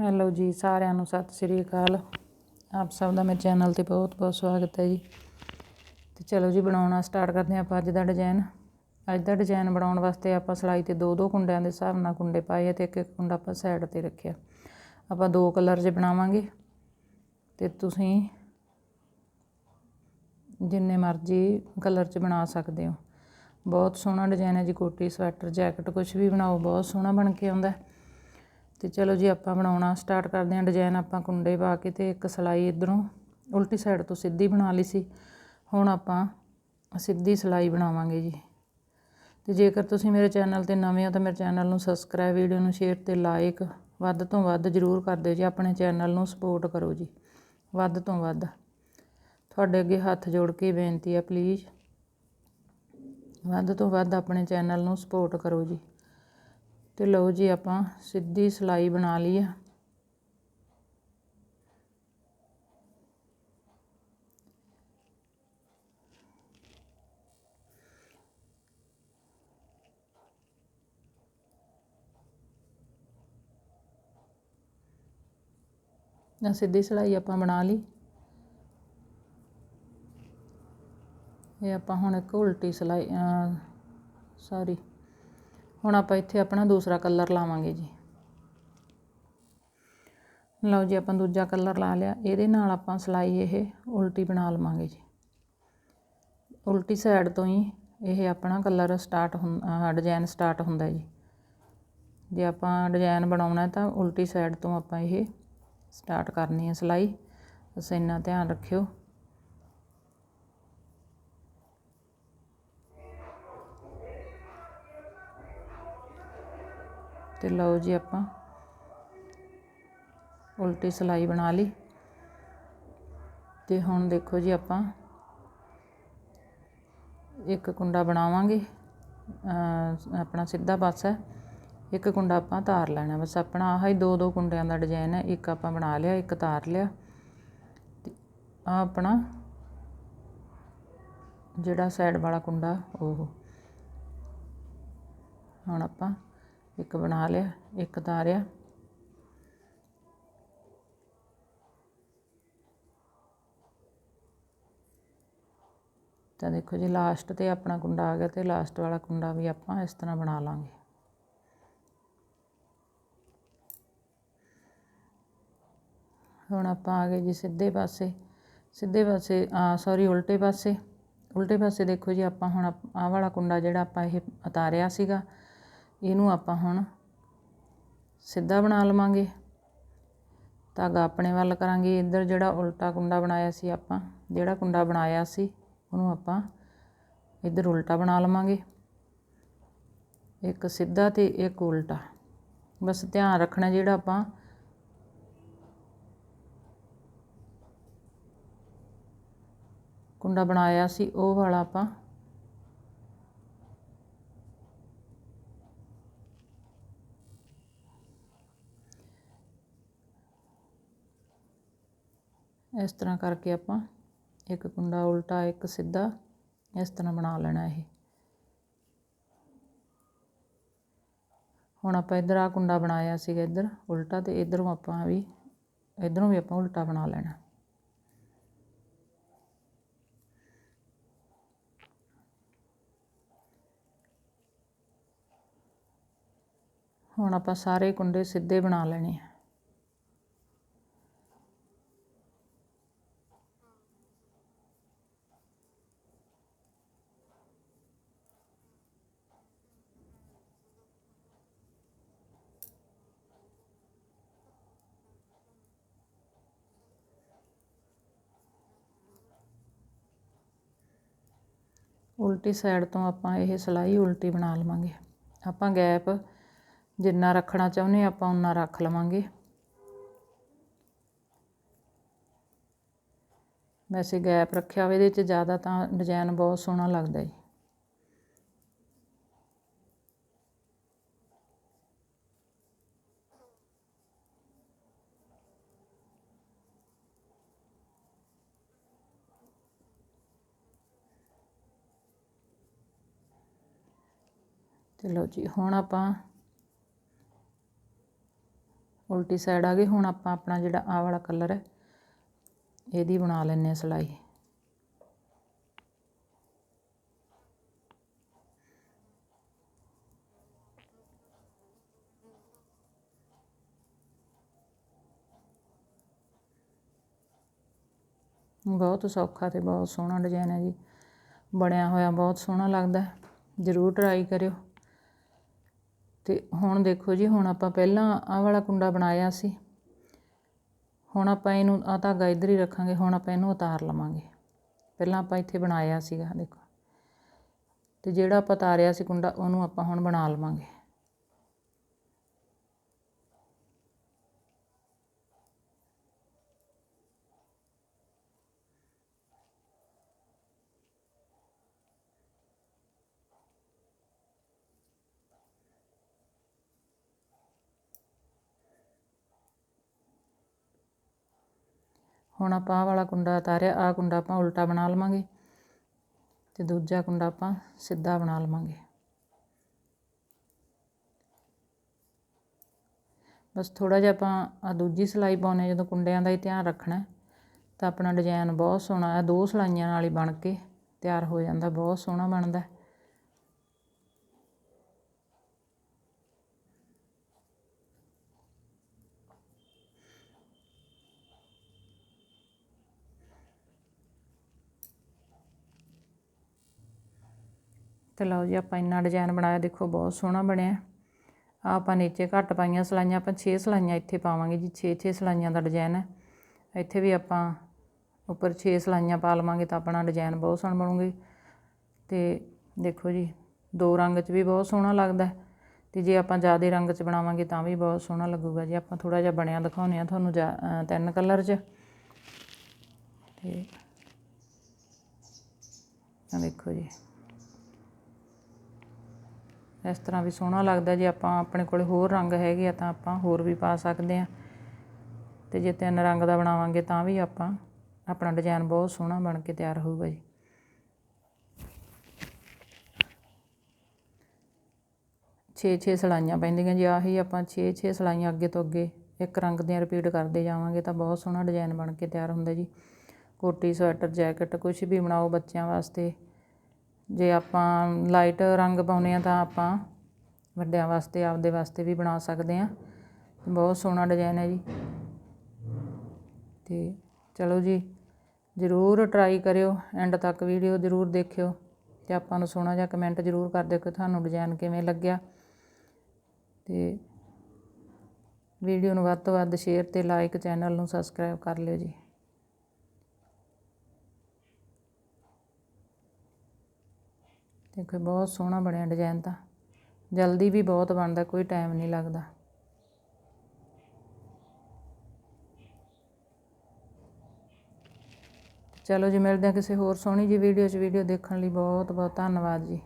Hello ਜੀ, ਸਾਰਿਆਂ ਨੂੰ ਸਤਿ ਸ੍ਰੀ ਅਕਾਲ। ਆਪ ਸਭ ਦਾ ਮੇਰੇ ਚੈਨਲ ਤੇ ਬਹੁਤ ਬਹੁਤ ਸਵਾਗਤ ਹੈ ਜੀ। ਤੇ ਚਲੋ ਜੀ, ਬਣਾਉਣਾ ਸਟਾਰਟ ਕਰਦੇ ਹਾਂ ਆਪਾਂ ਅੱਜ ਦਾ ਡਿਜ਼ਾਈਨ ਅੱਜ ਦਾ ਡਿਜ਼ਾਈਨ ਬਣਾਉਣ ਵਾਸਤੇ ਆਪਾਂ ਸਲਾਈ ਤੇ ਦੋ ਦੋ ਕੁੰਡਿਆਂ ਦੇ ਹਿਸਾਬ ਨਾਲ ਕੁੰਡੇ ਪਾਏ ਆ ਤੇ ਇੱਕ ਇੱਕ ਕੁੰਡਾ ਆਪਾਂ ਸਾਈਡ ਤੇ ਰੱਖਿਆ। ਆਪਾਂ ਦੋ ਕਲਰ 'ਚ ਬਣਾਵਾਂਗੇ। ਤੇ ਤੁਸੀਂ ਜਿੰਨੇ ਮਰਜ਼ੀ ਕਲਰ 'ਚ ਬਣਾ ਸਕਦੇ ਹੋ। ਬਹੁਤ ਸੋਹਣਾ ਡਿਜ਼ਾਈਨ ਹੈ ਜੀ, ਕੋਟੀ, ਸਵੈਟਰ, ਜੈਕਟ ਕੁਝ ਵੀ ਬਣਾਓ, ਬਹੁਤ ਸੋਹਣਾ ਬਣ ਕੇ ਆਉਂਦਾ ਤੇ ਚਲੋ ਜੀ ਆਪਾਂ ਬਣਾਉਣਾ ਸਟਾਰਟ ਕਰਦੇ ਹਾਂ। ਡਿਜ਼ਾਈਨ ਆਪਾਂ ਕੁੰਡੇ ਪਾ ਕੇ ਤੇ ਇੱਕ ਸਲਾਈ ਇਧਰੋਂ ਉਲਟੀ ਸਾਈਡ ਤੋਂ ਸਿੱਧੀ ਬਣਾ ਲਈ ਸੀ। ਹੁਣ ਆਪਾਂ ਸਿੱਧੀ ਸਲਾਈ ਬਣਾਵਾਂਗੇ ਜੀ। ਤੇ ਜੇਕਰ ਤੁਸੀਂ ਮੇਰੇ ਚੈਨਲ ਤੇ ਨਵੇਂ ਹੋ ਤਾਂ ਮੇਰੇ ਚੈਨਲ ਨੂੰ ਸਬਸਕ੍ਰਾਈਬ, ਵੀਡੀਓ ਨੂੰ ਸ਼ੇਅਰ ਤੇ ਲਾਈਕ ਵੱਧ ਤੋਂ ਵੱਧ ਜ਼ਰੂਰ ਕਰ ਦਿਓ ਜੀ। ਆਪਣੇ ਚੈਨਲ ਨੂੰ ਸਪੋਰਟ ਕਰੋ ਜੀ। ਵੱਧ ਤੋਂ ਵੱਧ। ਤੁਹਾਡੇ ਅੱਗੇ ਹੱਥ ਜੋੜ ਕੇ ਬੇਨਤੀ ਹੈ ਪਲੀਜ਼। ਵੱਧ ਤੋਂ ਵੱਧ ਆਪਣੇ ਚੈਨਲ ਨੂੰ ਸਪੋਰਟ ਕਰੋ ਜੀ। ਤੇ ਲਓ ਜੀ ਆਪਾਂ ਸਿੱਧੀ ਸਲਾਈ ਬਣਾ ਲਈ ਆ। ਨਾ ਸਿੱਧੀ ਸਲਾਈ ਆਪਾਂ ਬਣਾ ਲਈ। ਇਹ ਆਪਾਂ ਹੁਣ ਇੱਕ ਉਲਟੀ ਸਲਾਈ ਸੌਰੀ ਹੁਣ ਆਪਾਂ ਇੱਥੇ ਆਪਣਾ ਦੂਸਰਾ ਕਲਰ ਲਾਵਾਂਗੇ ਜੀ। ਲਓ ਜੀ, ਆਪਾਂ ਦੂਜਾ ਕਲਰ ਲਾ ਲਿਆ। ਇਹਦੇ ਨਾਲ ਆਪਾਂ ਸਲਾਈ ਇਹ ਉਲਟੀ ਬਣਾ ਲਵਾਂਗੇ ਜੀ। ਉਲਟੀ ਸਾਈਡ ਤੋਂ ਹੀ ਇਹ ਆਪਣਾ ਕਲਰ ਸਟਾਰਟ ਹੁੰਦਾ ਡਿਜ਼ਾਈਨ ਸਟਾਰਟ ਹੁੰਦਾ ਜੀ। ਜੇ ਆਪਾਂ ਡਿਜ਼ਾਈਨ ਬਣਾਉਣਾ ਤਾਂ ਉਲਟੀ ਸਾਈਡ ਤੋਂ ਆਪਾਂ ਇਹ ਸਟਾਰਟ ਕਰਨੀ ਹੈ ਸਲਾਈ। ਬਸ ਇੰਨਾ ਧਿਆਨ ਰੱਖਿਓ। ਤੇ ਲਓ ਜੀ ਆਪਾਂ ਉਲਟੀ ਸਲਾਈ ਬਣਾ ਲਈ। ਤੇ ਹੁਣ ਦੇਖੋ ਜੀ ਆਪਾਂ ਇੱਕ ਕੁੰਡਾ ਬਣਾਵਾਂਗੇ। ਆਪਣਾ ਸਿੱਧਾ ਪਾਸਾ ਇੱਕ ਕੁੰਡਾ ਆਪਾਂ ਤਾਰ ਲੈਣਾ ਬਸ ਆਪਣਾ ਆਹ ਹੀ ਦੋ ਦੋ ਕੁੰਡਿਆਂ ਦਾ ਡਿਜ਼ਾਈਨ ਹੈ। ਇੱਕ ਆਪਾਂ ਬਣਾ ਲਿਆ, ਇੱਕ ਤਾਰ ਲਿਆ। ਤੇ ਆ ਆਪਣਾ ਜਿਹੜਾ ਸਾਈਡ ਵਾਲਾ ਕੁੰਡਾ ਉਹ। ਹੁਣ ਆਪਾਂ ਇੱਕ ਬਣਾ ਲਿਆ, ਇੱਕ ਤਾਰਿਆ ਤਾਂ ਦੇਖੋ ਜੀ ਲਾਸਟ ਤੇ ਆਪਣਾ ਕੁੰਡਾ ਆ ਗਿਆ ਤੇ ਲਾਸਟ ਵਾਲਾ ਕੁੰਡਾ ਵੀ ਆਪਾਂ ਇਸ ਤਰ੍ਹਾਂ ਬਣਾ ਲਾਂਗੇ। ਹੁਣ ਆਪਾਂ ਆ ਗਏ ਜੀ ਸਿੱਧੇ ਪਾਸੇ। ਸਿੱਧੇ ਪਾਸੇ ਆ ਸੌਰੀ ਉਲਟੇ ਪਾਸੇ। ਉਲਟੇ ਪਾਸੇ ਦੇਖੋ ਜੀ, ਆਪਾਂ ਹੁਣ ਆਹ ਵਾਲਾ ਕੁੰਡਾ ਜਿਹੜਾ ਆਪਾਂ ਇਹ ਉਤਾਰਿਆ ਸੀਗਾ ਇਹਨੂੰ ਆਪਾਂ ਹੁਣ ਸਿੱਧਾ ਬਣਾ ਲਵਾਂਗੇ। ਧਾਗਾ ਆਪਣੇ ਵੱਲ ਕਰਾਂਗੇ। ਇੱਧਰ ਜਿਹੜਾ ਉਲਟਾ ਕੁੰਡਾ ਬਣਾਇਆ ਸੀ ਆਪਾਂ, ਜਿਹੜਾ ਕੁੰਡਾ ਬਣਾਇਆ ਸੀ, ਉਹਨੂੰ ਆਪਾਂ ਇੱਧਰ ਉਲਟਾ ਬਣਾ ਲਵਾਂਗੇ। ਇੱਕ ਸਿੱਧਾ ਤੇ ਇੱਕ ਉਲਟਾ। ਬਸ ਧਿਆਨ ਰੱਖਣਾ ਜਿਹੜਾ ਆਪਾਂ ਕੁੰਡਾ ਬਣਾਇਆ ਸੀ, ਉਹ ਵਾਲਾ ਆਪਾਂ ਇਸ ਤਰ੍ਹਾਂ ਕਰਕੇ ਆਪਾਂ ਇੱਕ ਕੁੰਡਾ ਉਲਟਾ, ਇੱਕ ਸਿੱਧਾ ਇਸ ਤਰ੍ਹਾਂ ਬਣਾ ਲੈਣਾ ਇਹ। ਹੁਣ ਆਪਾਂ ਇਧਰ ਆ ਕੁੰਡਾ ਬਣਾਇਆ ਸੀਗਾ ਇਧਰ ਉਲਟਾ ਤੇ ਇਧਰੋਂ ਆਪਾਂ ਵੀ, ਇਧਰੋਂ ਵੀ ਆਪਾਂ ਉਲਟਾ ਬਣਾ ਲੈਣਾ। ਹੁਣ ਆਪਾਂ ਸਾਰੇ ਕੁੰਡੇ ਸਿੱਧੇ ਬਣਾ ਲੈਣੇ ਆ। ਉਲਟੀ ਸਾਈਡ ਤੋਂ ਆਪਾਂ ਇਹ ਸਿਲਾਈ ਉਲਟੀ ਬਣਾ ਲਵਾਂਗੇ। ਆਪਾਂ ਗੈਪ ਜਿੰਨਾ ਰੱਖਣਾ ਚਾਹੁੰਦੇ ਆਪਾਂ ਉਨਾ ਰੱਖ ਲਵਾਂਗੇ। ਵੈਸੇ ਗੈਪ ਰੱਖਿਆ ਹੋਵੇ ਇਹਦੇ 'ਚ ਜ਼ਿਆਦਾ ਤਾਂ ਡਿਜ਼ਾਈਨ ਬਹੁਤ ਸੋਹਣਾ ਲੱਗਦਾ ਜੀ। ਚਲੋ ਜੀ, ਹੁਣ ਆਪਾਂ ਉਲਟੀ ਸਾਈਡ ਆ ਗਈ ਹੁਣ ਆਪਾਂ ਆਪਣਾ ਜਿਹੜਾ ਆ ਵਾਲਾ ਕਲਰ ਹੈ, ਇਹਦੀ ਬਣਾ ਲੈਂਦੇ ਹਾਂ ਸਿਲਾਈ। ਬਹੁਤ ਸੌਖਾ ਤੇ ਬਹੁਤ ਸੋਹਣਾ ਡਿਜ਼ਾਈਨ ਹੈ ਜੀ। ਬਣਿਆ ਹੋਇਆ ਬਹੁਤ ਸੋਹਣਾ ਲੱਗਦਾ ਜ਼ਰੂਰ ਟਰਾਈ ਕਰਿਓ। ਅਤੇ ਹੁਣ ਦੇਖੋ ਜੀ, ਹੁਣ ਆਪਾਂ ਪਹਿਲਾਂ ਆਹ ਵਾਲਾ ਕੁੰਡਾ ਬਣਾਇਆ ਸੀ। ਹੁਣ ਆਪਾਂ ਇਹਨੂੰ ਆਹ ਧਾਗਾ ਇੱਧਰ ਹੀ ਰੱਖਾਂਗੇ, ਹੁਣ ਆਪਾਂ ਇਹਨੂੰ ਉਤਾਰ ਲਵਾਂਗੇ। ਪਹਿਲਾਂ ਆਪਾਂ ਇੱਥੇ ਬਣਾਇਆ ਸੀਗਾ, ਦੇਖੋ। ਅਤੇ ਜਿਹੜਾ ਆਪਾਂ ਉਤਾਰਿਆ ਸੀ ਕੁੰਡਾ, ਉਹਨੂੰ ਆਪਾਂ ਹੁਣ ਬਣਾ ਲਵਾਂਗੇ। ਹੁਣ ਆਪਾਂ ਆਹ ਵਾਲਾ ਕੁੰਡਾ ਉਤਾਰਿਆ ਆਹ ਕੁੰਡਾ ਆਪਾਂ ਉਲਟਾ ਬਣਾ ਲਵਾਂਗੇ ਤੇ ਦੂਜਾ ਕੁੰਡਾ ਆਪਾਂ ਸਿੱਧਾ ਬਣਾ ਲਵਾਂਗੇ। ਬਸ ਥੋੜਾ ਜਿਹਾ ਆਪਾਂ ਆ ਦੂਜੀ ਸਿਲਾਈ ਪਾਉਨੇ ਜਦੋਂ ਕੁੰਡਿਆਂ ਦਾ ਹੀ ਧਿਆਨ ਰੱਖਣਾ ਤਾਂ ਆਪਣਾ ਡਿਜ਼ਾਈਨ ਬਹੁਤ ਸੋਹਣਾ ਆ ਦੋ ਸਿਲਾਈਆਂ ਨਾਲ ਹੀ ਬਣ ਕੇ ਤਿਆਰ ਹੋ ਜਾਂਦਾ, ਬਹੁਤ ਸੋਹਣਾ ਬਣਦਾ ਹੈ। ਤੇ ਲਓ ਜੀ ਆਪਾਂ ਇੰਨਾ ਡਿਜ਼ਾਈਨ ਬਣਾਇਆ, ਦੇਖੋ ਬਹੁਤ ਸੋਹਣਾ ਬਣਿਆ। ਆ ਆਪਾਂ ਨੀਚੇ ਘੱਟ ਪਾਈਆਂ ਸਲਾਈਆਂ, ਆਪਾਂ 6 ਸਲਾਈਆਂ ਇੱਥੇ ਪਾਵਾਂਗੇ ਜੀ 6 6 ਸਲਾਈਆਂ ਦਾ ਡਿਜ਼ਾਈਨ ਹੈ। ਇੱਥੇ ਵੀ ਆਪਾਂ ਉੱਪਰ 6 ਸਲਾਈਆਂ ਪਾ ਲਵਾਂਗੇ ਤਾਂ ਆਪਣਾ ਡਿਜ਼ਾਈਨ ਬਹੁਤ ਸੋਹਣਾ ਬਣੂਗੀ ਤੇ ਦੇਖੋ ਜੀ, ਦੋ ਰੰਗ 'ਚ ਵੀ ਬਹੁਤ ਸੋਹਣਾ ਲੱਗਦਾ ਹੈ। ਤੇ ਜੇ ਆਪਾਂ ਜ਼ਿਆਦਾ ਰੰਗ 'ਚ ਬਣਾਵਾਂਗੇ ਤਾਂ ਵੀ ਬਹੁਤ ਸੋਹਣਾ ਲੱਗੂਗਾ ਜੀ। ਆਪਾਂ ਥੋੜਾ ਜਿਹਾ ਬਣਿਆ ਦਿਖਾਉਂਦੇ ਆ ਤੁਹਾਨੂੰ ਜਾ- ਤਿੰਨ ਕਲਰ 'ਚ। ਤੇ ਆ ਦੇਖੋ ਜੀ। ਇਸ ਤਰ੍ਹਾਂ ਵੀ ਸੋਹਣਾ ਲੱਗਦਾ ਜੇ ਆਪਾਂ ਆਪਣੇ ਕੋਲ ਹੋਰ ਰੰਗ ਹੈਗੇ ਆ ਤਾਂ ਆਪਾਂ ਹੋਰ ਵੀ ਪਾ ਸਕਦੇ ਆ। ਤੇ ਜੇ ਤਿੰਨ ਰੰਗ ਦਾ ਬਣਾਵਾਂਗੇ ਤਾਂ ਵੀ ਆਪਾਂ ਆਪਣਾ ਡਿਜ਼ਾਈਨ ਬਹੁਤ ਸੋਹਣਾ ਬਣ ਕੇ ਤਿਆਰ ਹੋਊਗਾ ਜੀ। ਛੇ ਛੇ ਸਲਾਈਆਂ ਪੈਂਦੀਆਂ ਜੀ, ਆਹੀ ਆਪਾਂ ਛੇ ਛੇ ਸਲਾਈਆਂ ਅੱਗੇ ਤੋਂ ਅੱਗੇ ਇੱਕ ਰੰਗ ਦੀਆਂ ਰਿਪੀਟ ਕਰਦੇ ਜਾਵਾਂਗੇ ਤਾਂ ਬਹੁਤ ਸੋਹਣਾ ਡਿਜ਼ਾਈਨ ਬਣ ਕੇ ਤਿਆਰ ਹੁੰਦਾ ਜੀ। ਕੋਟੀ, ਸਵੈਟਰ, ਜੈਕਟ ਕੁਝ ਵੀ ਬਣਾਓ ਬੱਚਿਆਂ ਵਾਸਤੇ। ਜੇ ਆਪਾਂ ਲਾਈਟ ਰੰਗ ਪਾਉਂਦੇ ਹਾਂ ਤਾਂ ਆਪਾਂ ਵੱਡਿਆਂ ਵਾਸਤੇ, ਆਪਦੇ ਵਾਸਤੇ ਵੀ ਬਣਾ ਸਕਦੇ ਹਾਂ। ਬਹੁਤ ਸੋਹਣਾ ਡਿਜ਼ਾਇਨ ਹੈ ਜੀ। ਅਤੇ ਚਲੋ ਜੀ, ਜ਼ਰੂਰ ਟਰਾਈ ਕਰਿਓ ਐਂਡ ਤੱਕ ਵੀਡੀਓ ਜ਼ਰੂਰ ਦੇਖਿਓ ਤੇ ਆਪਾਂ ਨੂੰ ਸੋਹਣਾ ਜਿਹਾ ਕਮੈਂਟ ਜ਼ਰੂਰ ਕਰ ਦਿਓ ਕਿ ਤੁਹਾਨੂੰ ਡਿਜ਼ਾਈਨ ਕਿਵੇਂ ਲੱਗਿਆ। ਤੇ ਵੀਡੀਓ ਨੂੰ ਵੱਧ ਤੋਂ ਵੱਧ ਸ਼ੇਅਰ ਤੇ ਲਾਈਕ ਚੈਨਲ ਨੂੰ ਸਬਸਕ੍ਰਾਈਬ ਕਰ ਲਿਓ ਜੀ। ਦੇਖੋ ਬਹੁਤ ਸੋਹਣਾ ਬਣਿਆ ਡਿਜ਼ਾਈਨ ਤਾਂ। ਜਲਦੀ ਵੀ ਬਹੁਤ ਬਣਦਾ, ਕੋਈ ਟਾਈਮ ਨਹੀਂ ਲੱਗਦਾ। ਚਲੋ ਜੀ, ਮਿਲਦੇ ਹਾਂ ਕਿਸੇ ਹੋਰ ਸੋਹਣੀ ਜੀ ਵੀਡੀਓ 'ਚ। ਵੀਡੀਓ ਦੇਖਣ ਲਈ ਬਹੁਤ ਬਹੁਤ ਧੰਨਵਾਦ ਜੀ।